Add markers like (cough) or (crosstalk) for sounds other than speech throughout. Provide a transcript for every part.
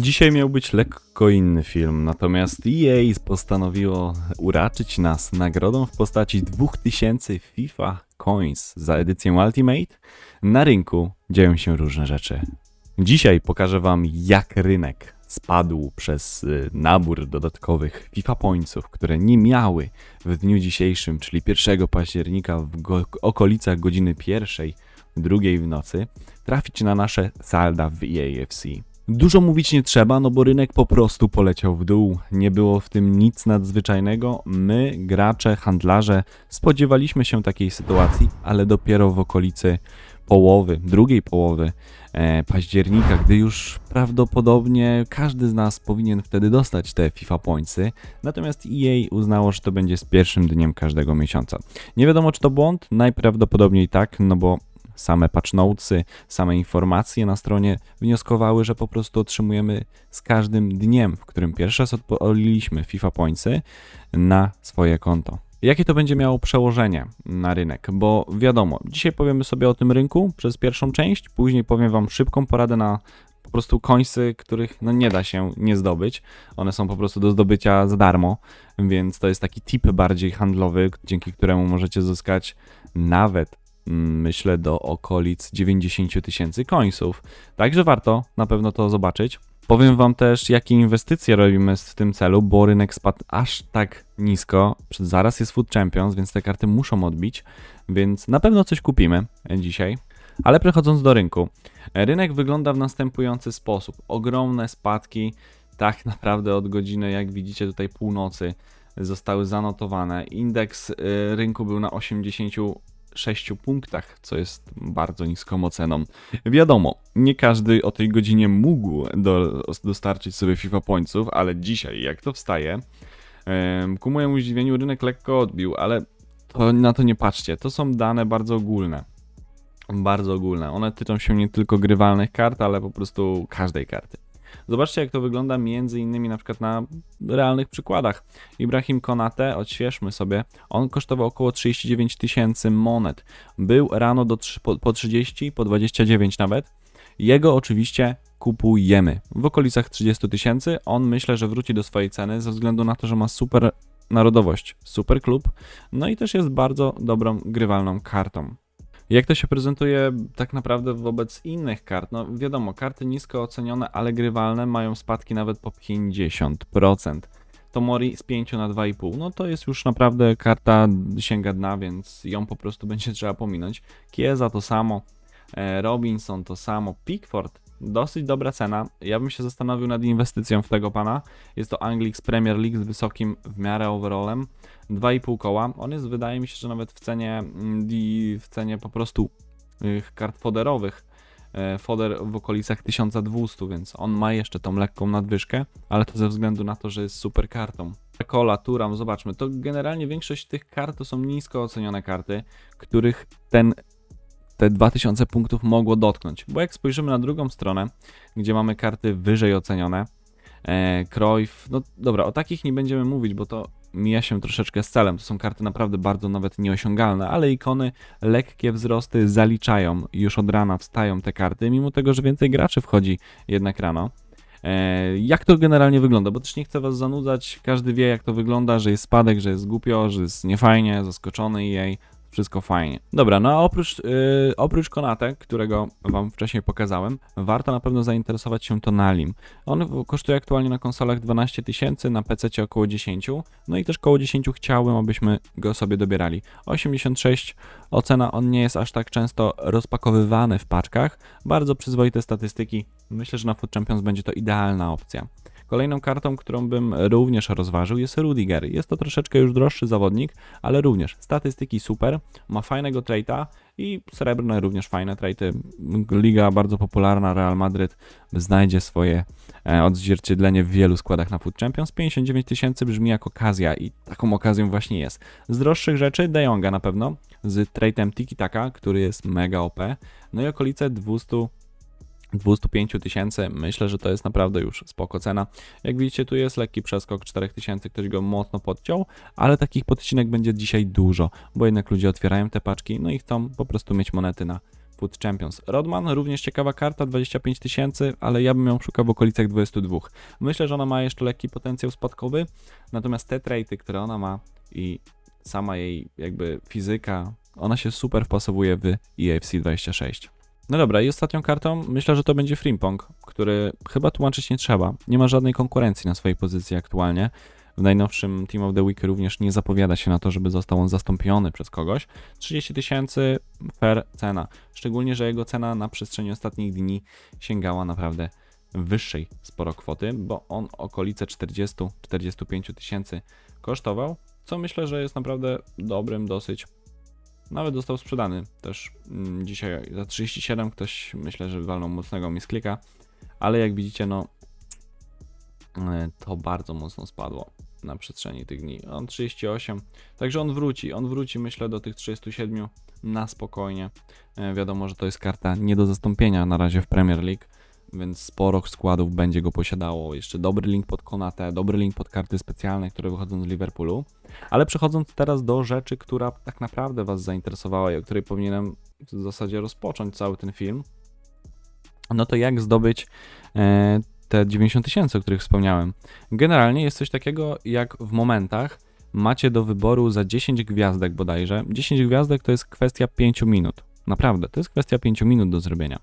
Dzisiaj miał być lekko inny film, natomiast EA postanowiło uraczyć nas nagrodą w postaci 2000 FIFA Coins za edycję Ultimate. Na rynku dzieją się różne rzeczy. Dzisiaj pokażę Wam, jak rynek spadł przez y, nabór dodatkowych FIFA Pointsów, które nie miały w dniu dzisiejszym, czyli 1 października w go- okolicach godziny pierwszej, drugiej w nocy, trafić na nasze salda w EAFC. Dużo mówić nie trzeba, no bo rynek po prostu poleciał w dół. Nie było w tym nic nadzwyczajnego. My, gracze, handlarze, spodziewaliśmy się takiej sytuacji, ale dopiero w okolicy połowy, drugiej połowy e, października, gdy już prawdopodobnie każdy z nas powinien wtedy dostać te FIFA Pointsy. Natomiast EA uznało, że to będzie z pierwszym dniem każdego miesiąca. Nie wiadomo, czy to błąd? Najprawdopodobniej tak, no bo same patch notesy, same informacje na stronie wnioskowały, że po prostu otrzymujemy z każdym dniem, w którym pierwszy raz odpaliliśmy FIFA Pointsy na swoje konto. Jakie to będzie miało przełożenie na rynek? Bo wiadomo, dzisiaj powiemy sobie o tym rynku przez pierwszą część, później powiem Wam szybką poradę na po prostu końsy, których no nie da się nie zdobyć. One są po prostu do zdobycia za darmo, więc to jest taki tip bardziej handlowy, dzięki któremu możecie zyskać nawet myślę do okolic 90 000 tysięcy końców. Także warto na pewno to zobaczyć. Powiem Wam też, jakie inwestycje robimy w tym celu, bo rynek spadł aż tak nisko. Zaraz jest Food Champions, więc te karty muszą odbić, więc na pewno coś kupimy dzisiaj. Ale przechodząc do rynku, rynek wygląda w następujący sposób. Ogromne spadki, tak (laughs) naprawdę od godziny, jak widzicie tutaj północy, zostały zanotowane. Indeks y, rynku był na 86 punktach, co jest bardzo niską oceną. Wiadomo, nie każdy o tej godzinie mógł do, dostarczyć sobie FIFA Pointsów, ale dzisiaj, jak to wstaje, ku mojemu zdziwieniu rynek lekko odbił, ale to, na to nie patrzcie. To są dane bardzo ogólne. Bardzo ogólne. One tyczą się nie tylko grywalnych kart, ale po prostu każdej karty. Zobaczcie, jak to wygląda między innymi na przykład na realnych przykładach. Ibrahim Konate, odświeżmy sobie, on kosztował około 39 tysięcy monet. Był rano do, trzy- po, po 30, po 29 nawet. Jego oczywiście kupujemy w okolicach 30 tysięcy. On myślę, że wróci do swojej ceny ze względu na to, że ma super narodowość, super klub, no i też jest bardzo dobrą grywalną kartą. Jak to się prezentuje tak naprawdę wobec innych kart? No wiadomo, karty nisko ocenione, ale grywalne mają spadki nawet po 50%. Tomori z 5 na 2,5. No to jest już naprawdę karta sięga dna, więc ją po prostu (laughs) będzie trzeba pominąć. Kieza to samo, e, Robinson to samo, Pickford dosyć dobra cena. Ja bym się zastanowił nad inwestycją w tego pana. Jest to Anglik z Premier League z wysokim w miarę overallem. 2,5 koła. On jest, wydaje mi się, że nawet w cenie, mm, w cenie po prostu tych kart foderowych. e, Foder w okolicach 1200, więc on ma jeszcze tą lekką nadwyżkę, ale to ze względu na to, że jest super kartą. Cola, Turam, zobaczmy, to generalnie większość tych kart to są nisko ocenione karty, których ten te 2000 punktów mogło dotknąć. Bo jak spojrzymy na drugą stronę, gdzie mamy karty wyżej ocenione, e, no dobra, o takich nie będziemy mówić, bo to mija się troszeczkę z celem. To są karty naprawdę bardzo nawet nieosiągalne, ale ikony, lekkie wzrosty zaliczają. Już od rana wstają te karty, mimo tego, że więcej graczy wchodzi jednak rano. E, jak to generalnie wygląda? Bo też nie chcę was zanudzać. Każdy wie, jak to wygląda, że jest spadek, że jest głupio, że jest niefajnie, zaskoczony jej. Wszystko fajnie. Dobra, no a oprócz, yy, oprócz Konate, którego wam wcześniej pokazałem, warto na pewno zainteresować się Tonalim. On kosztuje aktualnie na konsolach 12 tysięcy, na PC około 10, no i też koło 10 chciałbym, abyśmy go sobie dobierali. 86 ocena, on nie jest aż tak często rozpakowywany w paczkach, bardzo przyzwoite statystyki. Myślę, że na Food Champions będzie to idealna opcja. Kolejną kartą, którą bym również rozważył jest Rudiger. Jest to troszeczkę już droższy zawodnik, ale również statystyki super, ma fajnego trade'a i srebrne również fajne trade'y. Liga bardzo popularna, Real Madryt znajdzie swoje e, odzwierciedlenie w wielu składach na Food Champions. 59 tysięcy brzmi jak okazja i taką okazją właśnie jest. Z droższych rzeczy De Jonga na pewno, z trade'em Tiki Taka, który jest mega OP, no i okolice 200 205 tysięcy, myślę, że to jest naprawdę już spoko cena. Jak widzicie, tu jest lekki przeskok 4000, ktoś go mocno podciął, ale takich podcinek będzie dzisiaj dużo, bo jednak ludzie otwierają te paczki, no i chcą po prostu mieć monety na Food Champions. Rodman, również ciekawa karta, 25 tysięcy, ale ja bym ją szukał w okolicach 22. Myślę, że ona ma jeszcze lekki potencjał spadkowy, natomiast te traity, które ona ma i sama jej jakby fizyka, ona się super wpasowuje w E EAFC 26. No dobra, i ostatnią kartą myślę, że to będzie Frimpong, który chyba tłumaczyć nie trzeba. Nie ma żadnej konkurencji na swojej pozycji aktualnie. W najnowszym Team of the Week również nie zapowiada się na to, żeby został on zastąpiony przez kogoś. 30 tysięcy fair cena. Szczególnie, że jego cena na przestrzeni ostatnich dni sięgała naprawdę wyższej sporo kwoty, bo on okolice 40-45 tysięcy kosztował, co myślę, że jest naprawdę dobrym dosyć. Nawet został sprzedany też mm, dzisiaj za 37. Ktoś myślę, że walnął mocnego misklika, ale jak widzicie, no e, to bardzo mocno spadło na przestrzeni tych dni. On 38, także on wróci. On wróci, myślę, do tych 37 na spokojnie. E, Wiadomo, że to jest karta nie do zastąpienia na razie w Premier League, więc sporo składów będzie go posiadało. Jeszcze dobry link pod Konate, dobry link pod karty specjalne, które wychodzą z Liverpoolu. Ale przechodząc teraz do rzeczy, która tak naprawdę Was zainteresowała i o której powinienem w zasadzie rozpocząć cały ten film, no to jak zdobyć e, te 90 tysięcy, o których wspomniałem. Generalnie jest coś takiego, jak w momentach macie do wyboru za 10 gwiazdek bodajże. 10 gwiazdek to jest kwestia 5 minut. Naprawdę, to jest kwestia 5 minut do zrobienia.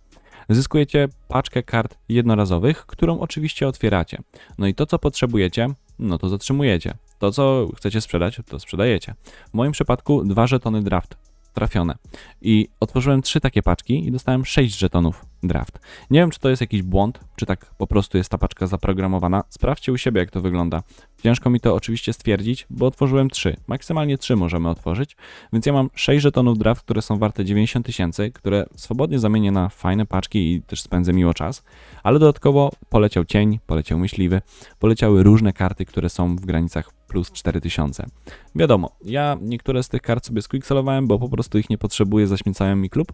Zyskujecie paczkę kart jednorazowych, którą oczywiście otwieracie. No i to, co potrzebujecie, no to zatrzymujecie. To, co chcecie sprzedać, to sprzedajecie. W moim przypadku dwa żetony draft trafione. I otworzyłem trzy takie paczki i dostałem 6 żetonów draft. Nie wiem, czy to jest jakiś błąd, czy tak po prostu jest ta paczka zaprogramowana. Sprawdźcie u siebie, jak to wygląda. Ciężko mi to oczywiście stwierdzić, bo otworzyłem 3. Maksymalnie 3 możemy otworzyć, więc ja mam 6 żetonów draft, które są warte 90 tysięcy, które swobodnie zamienię na fajne paczki i też spędzę miło czas, ale dodatkowo poleciał cień, poleciał myśliwy, poleciały różne karty, które są w granicach plus 4000. Wiadomo, ja niektóre z tych kart sobie squickselowałem, bo po prostu ich nie potrzebuję, zaśmiecają mi klub.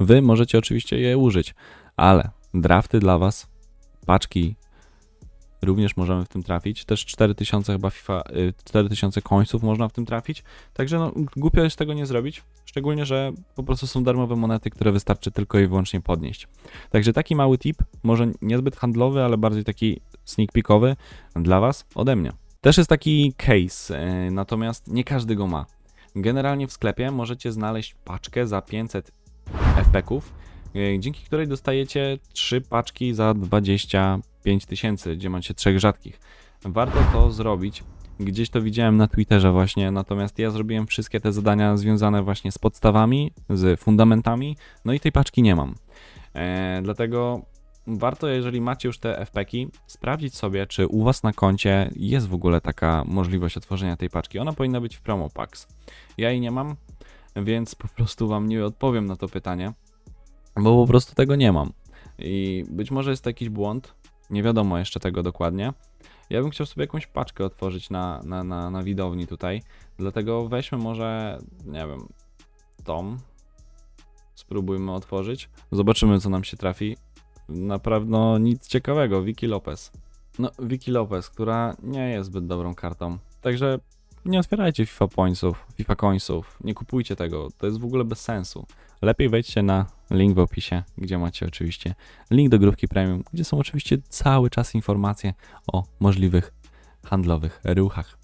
Wy możecie oczywiście je użyć, ale drafty dla Was, paczki również możemy w tym trafić. Też 4000 chyba FIFA, y, 4000 końców można w tym trafić. Także no, głupio jest tego nie zrobić. Szczególnie, że po prostu są darmowe monety, które wystarczy tylko i wyłącznie podnieść. Także taki mały tip, może niezbyt handlowy, ale bardziej taki sneak peekowy dla Was ode mnie. Też jest taki case, y, natomiast nie każdy go ma. Generalnie w sklepie możecie znaleźć paczkę za 500 FP-ków, y, dzięki której dostajecie 3 paczki za 25 tysięcy, gdzie macie trzech rzadkich. Warto to zrobić. Gdzieś to widziałem na Twitterze właśnie, natomiast ja zrobiłem wszystkie te zadania związane właśnie z podstawami, z fundamentami, no i tej paczki nie mam. E, dlatego warto, jeżeli macie już te FP-ki, sprawdzić sobie, czy u Was na koncie jest w ogóle taka możliwość otworzenia tej paczki. Ona powinna być w promo packs. Ja jej nie mam, więc po prostu Wam nie odpowiem na to pytanie, bo po prostu tego nie mam. I być może jest to jakiś błąd, nie wiadomo jeszcze tego dokładnie. Ja bym chciał sobie jakąś paczkę otworzyć na, na, na, na widowni tutaj, dlatego weźmy może, nie wiem, tom. Spróbujmy otworzyć. Zobaczymy, co nam się trafi. Na pewno nic ciekawego. Vicky Lopez. No, Vicky Lopez, która nie jest zbyt dobrą kartą. Także nie otwierajcie FIFA Pointsów, FIFA Coinsów. Nie kupujcie tego. To jest w ogóle bez sensu. Lepiej wejdźcie na link w opisie, gdzie macie oczywiście link do grupki premium, gdzie są oczywiście cały czas informacje o możliwych handlowych ruchach.